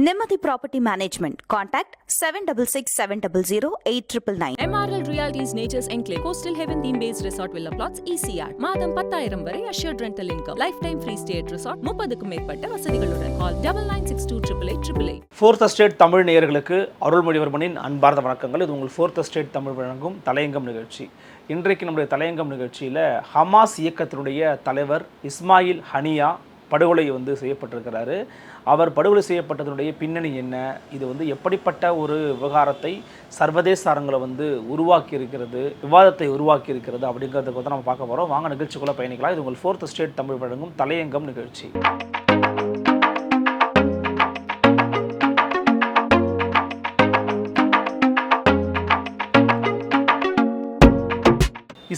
Nimati Property Management. Contact 766 700 8999. MRL Realty's Nature's Enclave, Coastal Heaven theme based resort villa plots, ECR. மாதம் பத்தாயிரம் வரை assured rental income. Lifetime free stay at resort, முப்பதுக்கும் மேற்பட்ட வசதிகளுடன். Call double nine six two triple eight triple eight. Fourth state Tamil நேயர்களுக்கு அருள்மொழிவர்மனின் அன்பார்ந்த வணக்கங்கள் இது உங்கள் ஃபோர்த் ஸ்டேட் தமிழ் வழங்கும் தலையங்கம் நிகழ்ச்சி இன்றைக்கு நம்முடைய தலையங்கம் நிகழ்ச்சியில் ஹமாஸ் இயக்கத்தினுடைய தலைவர் இஸ்மாயில் ஹனியா படுகொலை வந்து செய்யப்பட்டிருக்கிறாரு. அவர் படுகொலை செய்யப்பட்டதனுடைய பின்னணி என்ன? இது வந்து எப்படிப்பட்ட ஒரு விவகாரத்தை சர்வதேச அரங்களை வந்து உருவாக்கி இருக்கிறது விவாதத்தை உருவாக்கி இருக்கிறது அப்படிங்கிறதுக்கு வந்து நம்ம பார்க்க போகிறோம் வாங்க நிகழ்ச்சிக்குள்ளே பயணிக்கலாம். இது உங்கள் ஃபோர்த் ஸ்டேட் தமிழ் வழங்கும் தலையங்கம் நிகழ்ச்சி.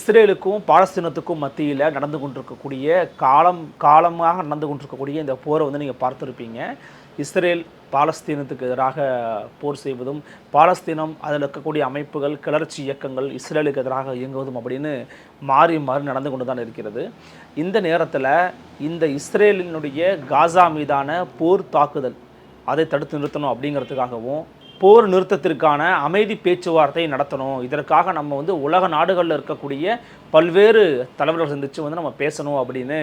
இஸ்ரேலுக்கும் பாலஸ்தீனத்துக்கும் மத்தியில் நடந்து கொண்டிருக்கக்கூடிய காலம் காலமாக நடந்து கொண்டிருக்கக்கூடிய இந்த போரை வந்து நீங்கள் பார்த்துருப்பீங்க. இஸ்ரேல் பாலஸ்தீனத்துக்கு எதிராக போர் செய்வதும் பாலஸ்தீனம் அதில் இருக்கக்கூடிய அமைப்புகள் கிளர்ச்சி இயக்கங்கள் இஸ்ரேலுக்கு எதிராக இயங்குவதும் அப்படின்னு மாறி மாறி நடந்து கொண்டு தான் இருக்கிறது. இந்த நேரத்தில் இந்த இஸ்ரேலினுடைய காசா மீதான போர் தாக்குதல் அதை தடுத்து நிறுத்தணும் அப்படிங்கிறதுக்காகவும் போர் நிறுத்தத்திற்கான அமைதி பேச்சுவார்த்தை நடத்தணும். இதற்காக நம்ம வந்து உலக நாடுகளில் இருக்கக்கூடிய பல்வேறு தலைவர்கள் சந்தித்து வந்து நம்ம பேசணும் அப்படின்னு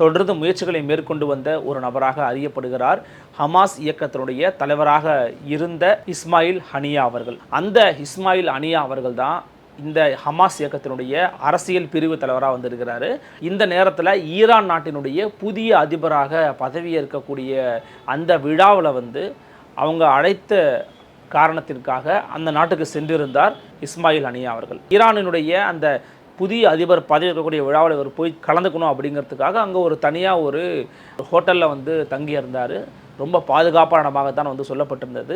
தொடர்ந்து முயற்சிகளை மேற்கொண்டு வந்த ஒரு நபராக அறியப்படுகிறார். ஹமாஸ் இயக்கத்தினுடைய தலைவராக இருந்த இஸ்மாயில் ஹனியா அவர்கள். அந்த இஸ்மாயில் ஹனியா அவர்கள் தான் இந்த ஹமாஸ் இயக்கத்தினுடைய அரசியல் பிரிவு தலைவராக வந்திருக்கிறாரு. இந்த நேரத்தில் ஈரான் நாட்டினுடைய புதிய அதிபராக பதவியேற்கக்கூடிய அந்த விழாவில் வந்து அவங்க அழைத்த காரணத்திற்காக அந்த நாட்டுக்கு சென்றிருந்தார் இஸ்மாயில் அனியா அவர்கள். ஈரானினுடைய அந்த புதிய அதிபர் பதவி இருக்கக்கூடிய விழாவில் இவர் போய் கலந்துக்கணும் அப்படிங்கிறதுக்காக அங்கே ஒரு தனியாக ஒரு ஹோட்டலில் வந்து தங்கியிருந்தார். ரொம்ப பாதுகாப்பான இடமாகத்தான் வந்து சொல்லப்பட்டிருந்தது.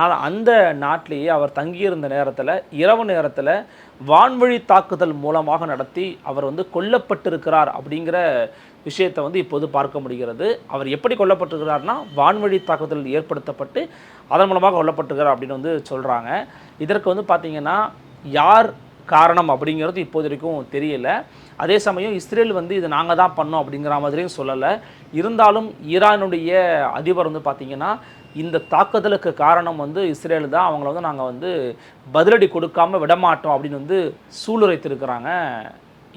ஆனால் அந்த நாட்டிலேயே அவர் தங்கியிருந்த நேரத்தில் இரவு நேரத்தில் வான்வழி தாக்குதல் மூலமாக நடத்தி அவர் வந்து கொல்லப்பட்டிருக்கிறார் அப்படிங்கிற விஷயத்தை வந்து இப்போது பார்க்க முடிகிறது. அவர் எப்படி கொல்லப்பட்டிருக்கிறார்னா வான்வழி தாக்குதல் ஏற்படுத்தப்பட்டு அதன் மூலமாக கொல்லப்பட்டிருக்கிறார் அப்படின்னு வந்து சொல்கிறாங்க இதற்கு வந்து பார்த்திங்கன்னா யார் காரணம் அப்படிங்கிறது இப்போது வரைக்கும் தெரியல. அதே சமயம் இஸ்ரேல் வந்து இது நாங்கள் தான் பண்ணோம் அப்படிங்கிற மாதிரியும் சொல்லலை. இருந்தாலும் ஈரானுடைய அதிபர் வந்து பார்த்திங்கன்னா இந்த தாக்குதலுக்கு காரணம் வந்து இஸ்ரேல் தான். அவங்கள வந்து நாங்கள் வந்து பதிலடி கொடுக்காம விடமாட்டோம் அப்படின்னு வந்து சூளுரைத்திருக்கிறாங்க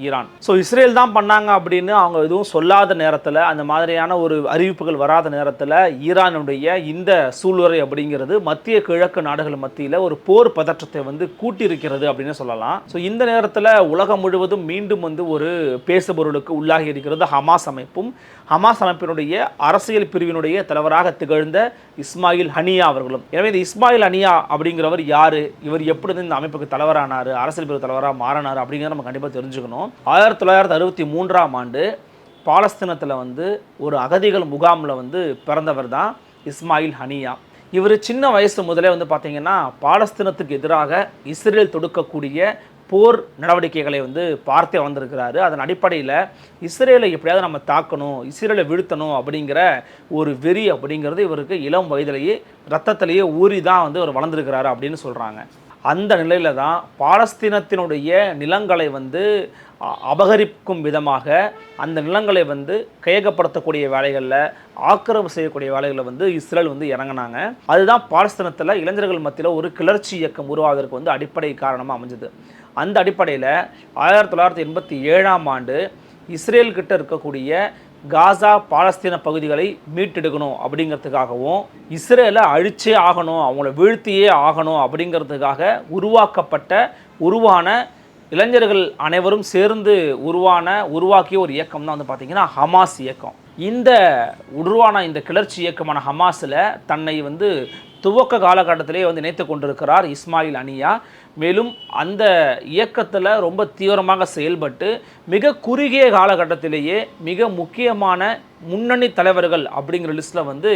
ஈரான். ஸோ இஸ்ரேல் தான் பண்ணாங்க அப்படின்னு அவங்க எதுவும் சொல்லாத நேரத்தில் அந்த மாதிரியான ஒரு அறிவிப்புகள் வராத நேரத்தில் ஈரானுடைய இந்த சூழ்நிலை அப்படிங்கிறது மத்திய கிழக்கு நாடுகள் மத்தியில் ஒரு போர் பதற்றத்தை வந்து கூட்டியிருக்கிறது அப்படின்னு சொல்லலாம். ஸோ இந்த நேரத்தில் உலகம் முழுவதும் மீண்டும் வந்து ஒரு பேசுபொருளுக்கு உள்ளாகி இருக்கிறது ஹமாஸ் அமைப்பும். ஹமாஸ் அமைப்பினுடைய அரசியல் பிரிவினுடைய தலைவராக திகழ்ந்த இஸ்மாயில் ஹனியா அவர்களும். எனவே இந்த இஸ்மாயில் ஹனியா அப்படிங்கிறவர் யார்? இவர் எப்படி இந்த அமைப்புக்கு தலைவரானார்? அரசியல் பிரிவு தலைவராக மாறினார் அப்படிங்கிறத நம்ம கண்டிப்பாக தெரிஞ்சுக்கணும். ஆயிரத்தி தொள்ளாயிரத்தி அறுபத்தி மூன்றாம் ஆண்டு பாலஸ்தீனத்தில் வந்து ஒரு அகதிகள் முகாமில் வந்து பிறந்தவர் தான் இஸ்மாயில் ஹனியா. இவர் சின்ன வயசு முதலே வந்து பார்த்திங்கன்னா பாலஸ்தீனத்துக்கு எதிராக இஸ்ரேல் தொடுக்கக்கூடிய போர் நடவடிக்கைகளை வந்து பார்த்தே வந்திருக்கிறாரு. அதன் அடிப்படையில் இஸ்ரேலை எப்படியாவது நம்ம தாக்கணும் இஸ்ரேலை வீழ்த்தணும் அப்படிங்கிற ஒரு வெறி அப்படிங்கிறது இவருக்கு இளம் வயதிலேயே ரத்தத்திலேயே ஊறி தான் வந்து அவர் வளர்ந்துருக்கிறாரு அப்படின்னு சொல்கிறாங்க அந்த நிலையில் தான் பாலஸ்தீனத்தினுடைய நிலங்களை வந்து அபகரிக்கும் விதமாக அந்த நிலங்களை வந்து கையகப்படுத்தக்கூடிய வேலைகளில் ஆக்கிரமிப்பு செய்யக்கூடிய வேலைகளில் வந்து இஸ்ரேல் வந்து இறங்கினாங்க. அதுதான் பாலஸ்தீனத்தில் இளைஞர்கள் மத்தியில் ஒரு கிளர்ச்சி இயக்கம் உருவாவதற்கு வந்து அடிப்படை காரணமாக அமைஞ்சது. அந்த அடிப்படையில் ஆயிரத்தி தொள்ளாயிரத்தி எண்பத்தி ஏழாம் ஆண்டு இஸ்ரேல் கிட்ட இருக்கக்கூடிய காசா பாலஸ்தீன பகுதிகளை மீட்டெடுக்கணும் அப்படிங்கிறதுக்காகவும் இஸ்ரேலை அழிச்சே ஆகணும் அவங்கள வீழ்த்தியே ஆகணும் அப்படிங்கிறதுக்காக உருவாக்கப்பட்ட உருவான இளைஞர்கள் அனைவரும் சேர்ந்து உருவான உருவாக்கிய ஒரு இயக்கம் தான் வந்து பார்த்திங்கன்னா ஹமாஸ் இயக்கம். இந்த உருவான இந்த கிளர்ச்சி இயக்கமான ஹமாஸில் தன்னை வந்து துவக்க காலகட்டத்திலே வந்து இணைத்து கொண்டிருக்கிறார் இஸ்மாயில் அனியா. மேலும் அந்த இயக்கத்தில் ரொம்ப தீவிரமாக செயல்பட்டு மிக குறுகிய காலகட்டத்திலேயே மிக முக்கியமான முன்னணி தலைவர்கள் அப்படிங்கிற லிஸ்ட்டில் வந்து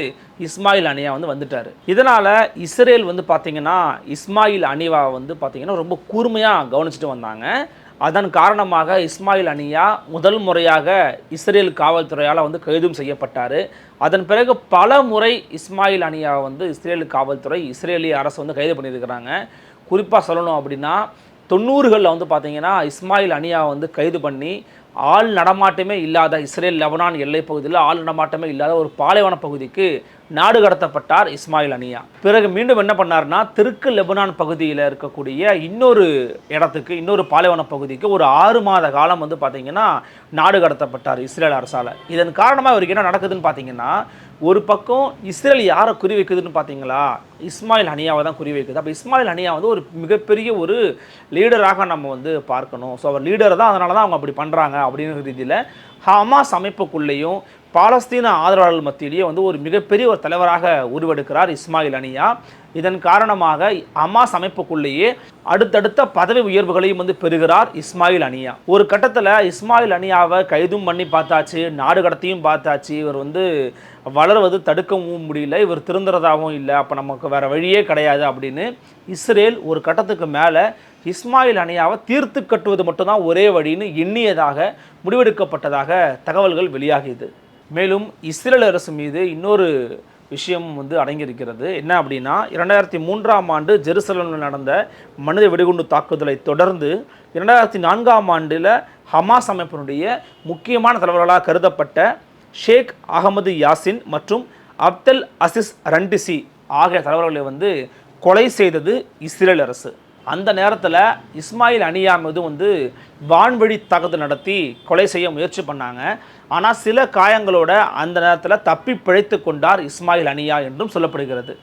இஸ்மாயில் அனியா வந்து வந்துட்டார். இதனால் இஸ்ரேல் வந்து பார்த்திங்கன்னா இஸ்மாயில் அனிவா வந்து பார்த்திங்கன்னா ரொம்ப கூர்மையாக கவனிச்சுட்டு வந்தாங்க. அதன் காரணமாக இஸ்மாயில் அனியா முதல் முறையாக இஸ்ரேல் காவல்துறையால் வந்து கைதும் செய்யப்பட்டார். அதன் பிறகு பல முறை இஸ்மாயில் அனியா வந்து இஸ்ரேல் காவல்துறை இஸ்ரேலிய அரசு வந்து கைது பண்ணியிருக்கிறாங்க. குறிப்பாக சொல்லணும் அப்படின்னா தொண்ணூறுகளில் வந்து பார்த்திங்கன்னா இஸ்மாயில் அனியா வந்து கைது பண்ணி ஆள் நடமாட்டமே இல்லாத இஸ்ரேல் லெபனான் எல்லைப் பகுதியில் ஆள் நடமாட்டமே இல்லாத ஒரு பாலைவன பகுதிக்கு நாடு கடத்தப்பட்டார் இஸ்மாயில் அனியா. பிறகு மீண்டும் என்ன பண்ணார்னா தெற்கு லெபனான் பகுதியில் இருக்கக்கூடிய இன்னொரு இடத்துக்கு இன்னொரு பாலைவன பகுதிக்கு ஒரு ஆறு மாத காலம் வந்து பார்த்திங்கன்னா நாடு கடத்தப்பட்டார் இஸ்ரேல் அரசால். இதன் காரணமாக அவருக்கு என்ன நடக்குதுன்னு பார்த்தீங்கன்னா ஒரு பக்கம் இஸ்ரேல் யாரை குறி வைக்குதுன்னு பார்த்தீங்களா இஸ்மாயில் ஹனியாவை தான் குறி வைக்குது. அப்போ இஸ்மாயில் ஹனியா வந்து ஒரு மிகப்பெரிய ஒரு லீடராக நம்ம வந்து பார்க்கணும். ஸோ அவர் லீடர் தான் அதனால தான் அவங்க அப்படி பண்ணுறாங்க அப்படிங்கிற ரீதியில் ஹமாஸ் அமைப்புக்குள்ளேயும் பாலஸ்தீன ஆதரவாளர்கள் மத்தியிலேயே வந்து ஒரு மிகப்பெரிய ஒரு தலைவராக உருவெடுக்கிறார் இஸ்மாயில் அனியா. இதன் காரணமாக ஹமாஸ் அமைப்புக்குள்ளேயே அடுத்தடுத்த பதவி உயர்வுகளையும் வந்து பெறுகிறார் இஸ்மாயில் அனியா. ஒரு கட்டத்தில் இஸ்மாயில் அனியாவை கைதும் பண்ணி பார்த்தாச்சு நாடு கடத்தியும் பார்த்தாச்சு. இவர் வந்து வளர்வது தடுக்கவும் முடியல இவர் திருந்துறதாகவும் இல்லை அப்போ நமக்கு வேற வழியே கிடையாது அப்படின்னு இஸ்ரேல் ஒரு கட்டத்துக்கு மேலே இஸ்மாயில் அணியாவை தீர்த்து கட்டுவது மட்டும்தான் ஒரே வழின்னு எண்ணியதாக முடிவெடுக்கப்பட்டதாக தகவல்கள் வெளியாகியது. மேலும் இஸ்ரேல் அரசு மீது இன்னொரு விஷயம் வந்து அடங்கியிருக்கிறது. என்ன அப்படின்னா இரண்டாயிரத்தி மூன்றாம் ஆண்டு ஜெருசலமில் நடந்த மனித வெடிகுண்டு தாக்குதலை தொடர்ந்து இரண்டாயிரத்தி நான்காம் ஆண்டில் ஹமாஸ் அமைப்பினுடைய முக்கியமான தலைவர்களாக கருதப்பட்ட ஷேக் அகமது யாசின் மற்றும் அப்தல் அசிஸ் ரண்டிசி ஆகிய தலைவர்களை வந்து கொலை செய்தது இஸ்ரேல் அரசு. அந்த நேரத்தில் இஸ்மாயில் அனியா மீது வந்து வான்வழி தாக்குதல் நடத்தி கொலை செய்ய முயற்சி பண்ணாங்க. ஆனால் சில காயங்களோட அந்த நேரத்தில் தப்பி பிழைத்து கொண்டார் இஸ்மாயில் அனியா என்றும் சொல்லப்படுகிறது.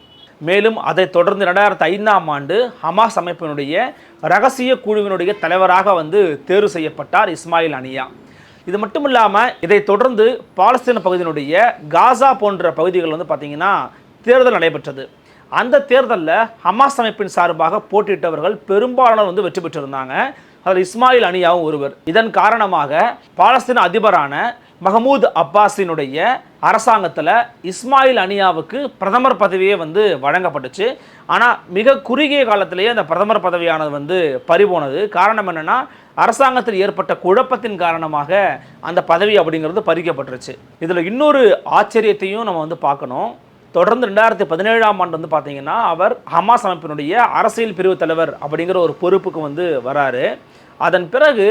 மேலும் அதைத் தொடர்ந்து ரெண்டாயிரத்தி ஐந்தாம் ஆண்டு ஹமாஸ் அமைப்பினுடைய ரகசிய குழுவினுடைய தலைவராக வந்து தேர்வு செய்யப்பட்டார் இஸ்மாயில் அனியா இது மட்டும் இல்லாமல் இதைத் தொடர்ந்து பாலஸ்தீன பகுதியினுடைய காசா போன்ற பகுதிகள் வந்து பார்த்திங்கன்னா தேர்தல் நடைபெற்றது. அந்த தேர்தலில் ஹமாஸ் அமைப்பின் சார்பாக போட்டியிட்டவர்கள் பெரும்பாலானோர் வந்து வெற்றி பெற்றிருந்தாங்க. அதில் இஸ்மாயில் அனியாவும் ஒருவர். இதன் காரணமாக பாலஸ்தீன அதிபரான மஹமூத் அப்பாஸினுடைய அரசாங்கத்தில் இஸ்மாயில் அனியாவுக்கு பிரதமர் பதவியே வந்து வழங்கப்பட்டுச்சு. ஆனால் மிக குறுகிய காலத்திலேயே அந்த பிரதமர் பதவியானது வந்து பறிபோனது. காரணம் என்னென்னா அரசாங்கத்தில் ஏற்பட்ட குழப்பத்தின் காரணமாக அந்த பதவி அப்படிங்கிறது பறிக்கப்பட்டுருச்சு. இதில் இன்னொரு ஆச்சரியத்தையும் நம்ம வந்து பார்க்கணும். தொடர்ந்து ரெண்டாயிரத்தி பதினேழாம் ஆண்டு வந்து பார்த்தீங்கன்னா அவர் ஹமாஸ் அமைப்பினுடைய அரசியல் பிரிவு தலைவர் அப்படிங்கிற ஒரு பொறுப்புக்கு வந்து வராரு. அதன் பிறகு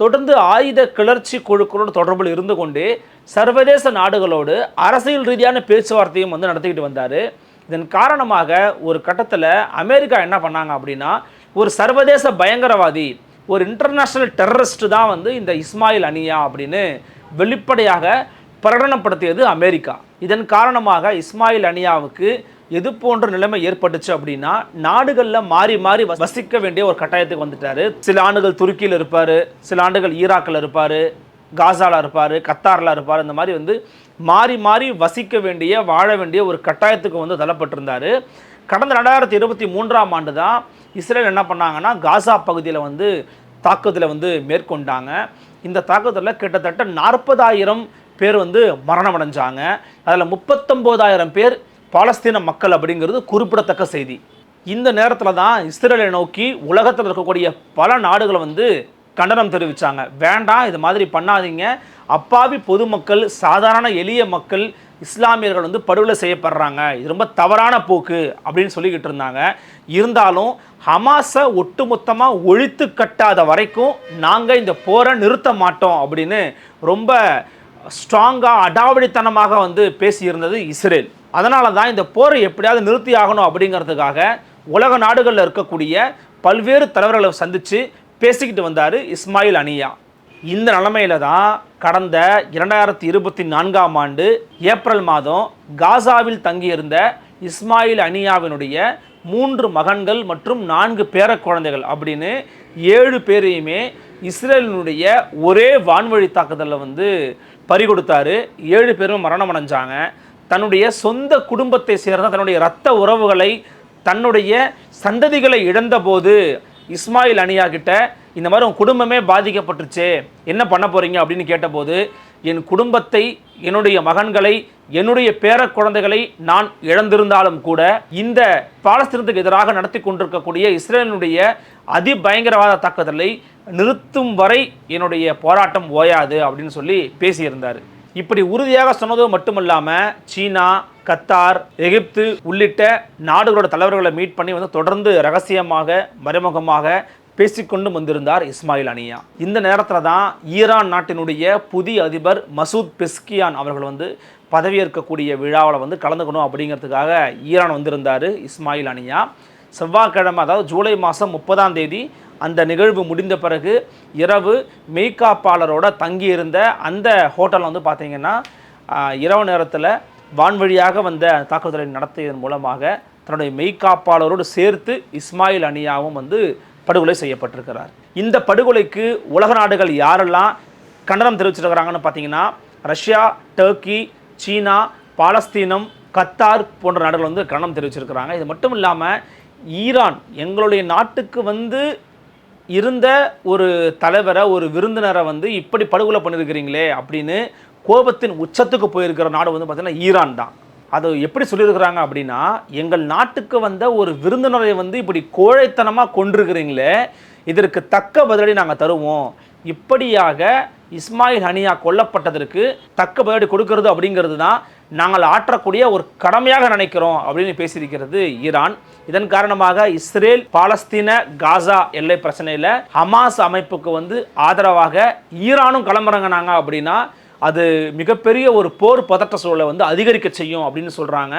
தொடர்ந்து ஆயுத கிளர்ச்சி குழுக்களோடு தொடர்பில் இருந்து கொண்டு சர்வதேச நாடுகளோடு அரசியல் ரீதியான பேச்சுவார்த்தையும் வந்து நடத்திக்கிட்டு வந்தார். இதன் காரணமாக ஒரு கட்டத்தில் அமெரிக்கா என்ன பண்ணாங்க அப்படின்னா ஒரு சர்வதேச பயங்கரவாதி ஒரு இன்டர்நேஷ்னல் டெரரிஸ்ட் தான் வந்து இந்த இஸ்மாயில் அனியா அப்படின்னு வெளிப்படையாக பிரகடனப்படுத்தியது அமெரிக்கா. இதன் காரணமாக இஸ்மாயில் அனியாவுக்கு எது போன்ற நிலைமை ஏற்பட்டுச்சு அப்படின்னா நாடுகளில் மாறி மாறி வ- வசிக்க வேண்டிய ஒரு கட்டாயத்துக்கு வந்துட்டாரு. சில ஆண்டுகள் துருக்கியில் இருப்பார் சில ஆண்டுகள் ஈராக்கில் இருப்பார் காசாவில் இருப்பார் கத்தாரில் இருப்பார் இந்த மாதிரி வந்து மாறி மாறி வசிக்க வேண்டிய வாழ வேண்டிய ஒரு கட்டாயத்துக்கு வந்து தள்ளப்பட்டிருந்தார். கடந்த ரெண்டாயிரத்தி இருபத்தி மூன்றாம் ஆண்டு தான் இஸ்ரேல் என்ன பண்ணாங்கன்னா காசா பகுதியில் வந்து தாக்குதலை வந்து மேற்கொண்டாங்க. இந்த தாக்குதலில் கிட்டத்தட்ட நாற்பதாயிரம் பேர் வந்து மரணம் அடைஞ்சாங்க அதில் முப்பத்தொம்போதாயிரம் பேர் பாலஸ்தீன மக்கள் அப்படிங்கிறது குறிப்பிடத்தக்க செய்தி. இந்த நேரத்தில் தான் இஸ்ரேலை நோக்கி உலகத்தில் இருக்கக்கூடிய பல நாடுகளை வந்து கண்டனம் தெரிவித்தாங்க வேண்டாம் இது மாதிரி பண்ணாதீங்க. அப்பாவி பொதுமக்கள் சாதாரண எளிய மக்கள் இஸ்லாமியர்கள் வந்து படுகொலை செய்யப்படுறாங்க. இது ரொம்ப தவறான போக்கு அப்படின்னு சொல்லிக்கிட்டு இருந்தாங்க. இருந்தாலும் ஹமாஸை ஒட்டுமொத்தமாக ஒழித்து கட்டாத வரைக்கும் நாங்கள் இந்த போரை நிறுத்த மாட்டோம் அப்படின்னு ரொம்ப ஸ்ட்ராங்காக அடாவடித்தனமாக வந்து பேசியிருந்தது இஸ்ரேல். அதனால தான் இந்த போரை எப்படியாவது நிறுத்தி ஆகணும் அப்படிங்கிறதுக்காக உலக நாடுகளில் இருக்கக்கூடிய பல்வேறு தலைவர்களை சந்தித்து பேசிக்கிட்டு வந்தார் இஸ்மாயில் அனியா. இந்த நிலமையில தான் கடந்த இரண்டாயிரத்தி இருபத்தி நான்காம் ஆண்டு ஏப்ரல் மாதம் காசாவில் தங்கியிருந்த இஸ்மாயில் அனியாவினுடைய மூன்று மகன்கள் மற்றும் நான்கு பேர குழந்தைகள் அப்படின்னு ஏழு பேரையுமே இஸ்ரேலினுடைய ஒரே வான்வழி தாக்குதலில் வந்து பறிகொடுத்தாரு. ஏழு பேரும் மரணம் அடைஞ்சாங்க தன்னுடைய சொந்த குடும்பத்தை சேர்ந்த தன்னுடைய இரத்த உறவுகளை தன்னுடைய சந்ததிகளை இழந்தபோது இஸ்மாயில் அனியா கிட்ட இந்த மாதிரி உன் குடும்பமே பாதிக்கப்பட்டுருச்சு என்ன பண்ண போறீங்க? அப்படின்னு கேட்டபோது என் குடும்பத்தை என்னுடைய மகன்களை என்னுடைய பேர குழந்தைகளை நான் இழந்திருந்தாலும் கூட இந்த பாலஸ்தீனத்துக்கு எதிராக நடத்தி கொண்டிருக்கக்கூடிய இஸ்ரேலினுடைய அதிபயங்கரவாத தாக்குதலை நிறுத்தும் வரை என்னுடைய போராட்டம் ஓயாது அப்படின்னு சொல்லி பேசியிருந்தார். இப்படி உறுதியாக சொன்னது மட்டுமல்லாமல் சீனா கத்தார் எகிப்து உள்ளிட்ட நாடுகளோட தலைவர்களை மீட் பண்ணி வந்து தொடர்ந்து ரகசியமாக மறைமுகமாக பேசிக்கொண்டு வந்திருந்தார் இஸ்மாயில் அனியா. இந்த நேரத்தில் தான் ஈரான் நாட்டினுடைய புதிய அதிபர் மசூத் பெஸ்கியான் அவர்கள் வந்து பதவியேற்கக்கூடிய விழாவில் வந்து கலந்துக்கணும் அப்படிங்கிறதுக்காக ஈரான் வந்திருந்தார் இஸ்மாயில் அனியா. செவ்வாய்க்கிழமை அதாவது ஜூலை மாதம் முப்பதாம் தேதி அந்த நிகழ்வு முடிந்த பிறகு இரவு மெய்காப்பாளரோட தங்கியிருந்த அந்த ஹோட்டலில் வந்து பார்த்தீங்கன்னா இரவு நேரத்தில் வான்வழியாக வந்த தாக்குதலை நடத்தியதன் மூலமாக தன்னுடைய மெய்காப்பாளரோடு சேர்த்து இஸ்மாயில் அனியாவும் வந்து படுகொலை செய்யப்பட்டிருக்கிறார். இந்த படுகொலைக்கு உலக நாடுகள் யாரெல்லாம் கண்டனம் தெரிவிச்சிருக்கிறாங்கன்னு பார்த்தீங்கன்னா ரஷ்யா டர்க்கி சீனா பாலஸ்தீனம் கத்தார் போன்ற நாடுகள் வந்து கண்டனம் தெரிவிச்சிருக்கிறாங்க. இது மட்டும் இல்லாமல் ஈரான் எங்களுடைய நாட்டுக்கு வந்து இருந்த ஒரு தலைவரை ஒரு விருந்தினரை வந்து இப்படி படுகொலை பண்ணியிருக்கிறீங்களே அப்படின்னு கோபத்தின் உச்சத்துக்கு போயிருக்கிற நாடு வந்து பார்த்தீங்கன்னா ஈரான் தான். அது எப்படி சொல்லியிருக்கிறாங்க அப்படின்னா எங்கள் நாட்டுக்கு வந்த ஒரு விருந்தினரை வந்து இப்படி கோழைத்தனமாக கொண்டிருக்கிறீங்களே இதற்கு தக்க பதிலடி நாங்கள் தருவோம். இப்படியாக இஸ்மாயில் ஹனியா கொல்லப்பட்டதற்கு தக்க பதிலடி கொடுக்கறது அப்படிங்கிறது தான் நாங்கள் ஆற்றக்கூடிய ஒரு கடமையாக நினைக்கிறோம் அப்படின்னு பேசியிருக்கிறது ஈரான். இதன் காரணமாக இஸ்ரேல் பாலஸ்தீன காசா எல்லை பிரச்சனையில் ஹமாஸ் அமைப்புக்கு வந்து ஆதரவாக ஈரானும் களமிறங்கினாங்க அப்படின்னா அது மிகப்பெரிய ஒரு போர் பதட்ட சூழலை வந்து அதிகரிக்க செய்யும் அப்படின்னு சொல்கிறாங்க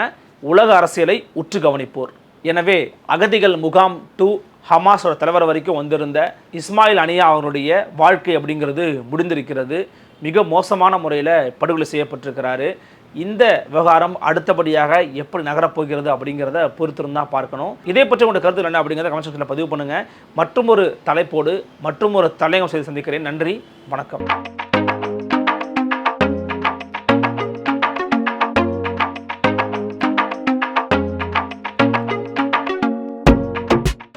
உலக அரசியலை உற்று கவனிப்போர். எனவே அகதிகள் முகாம் டூ ஹமாஸோட தலைவர் வரைக்கும் வந்திருந்த இஸ்மாயில் அனியா அவருடைய வாழ்க்கை அப்படிங்கிறது முடிந்திருக்கிறது. மிக மோசமான முறையில் படுகொலை செய்யப்பட்டிருக்கிறாரு. இந்த விவகாரம் அடுத்தபடியாக எப்படி நகரப்போகிறது அப்படிங்கிறத பொறுத்திருந்தா பார்க்கணும். இதை பற்றி உங்களோட கருத்து என்ன அப்படிங்கிறத கமெண்ட் செக்ஷனில் பதிவு பண்ணுங்கள் மற்றும் ஒரு தலைப்போடு மற்றும் ஒரு தலையம் செய்து சந்திக்கிறேன். நன்றி வணக்கம்.